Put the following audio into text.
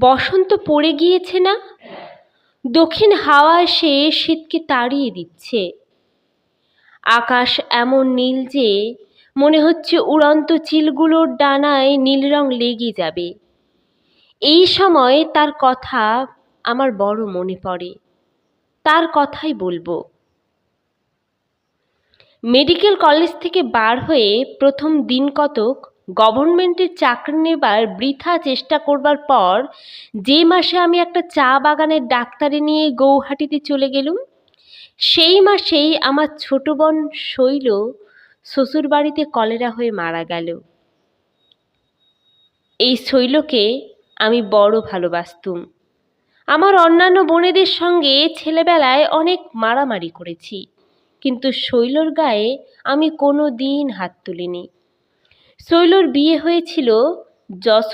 বসন্ত পড়ে গিয়েছে না? দক্ষিণ হাওয়া এসে শীতকে তাড়িয়ে দিচ্ছে। আকাশ এমন নীল যে, মনে হচ্ছে উড়ন্ত চিলগুলোর ডানায় নীল রং লেগে যাবে। এই সময় তার কথা আমার বড় মনে পড়ে। তার কথাই বলব। মেডিকেল কলেজ থেকে বার হয়ে প্রথম দিন কতক গভর্নমেন্টের চাকরি নেবার বৃথা চেষ্টা করবার পর যে মাসে আমি একটা চা বাগানের ডাক্তারি নিয়ে গৌহাটিতে চলে গেলুম, সেই মাসেই আমার ছোট বোন শৈল শ্বশুরবাড়িতে কলেরা হয়ে মারা গেল। এই শৈলকে আমি বড় ভালোবাসতুম। আমার অন্যান্য বোনেদের সঙ্গে ছেলেবেলায় অনেক মারামারি করেছি, কিন্তু শৈলর গায়ে আমি কোনো দিন হাত তুলিনি। শৈলর বিয়ে হয়েছিল যশোর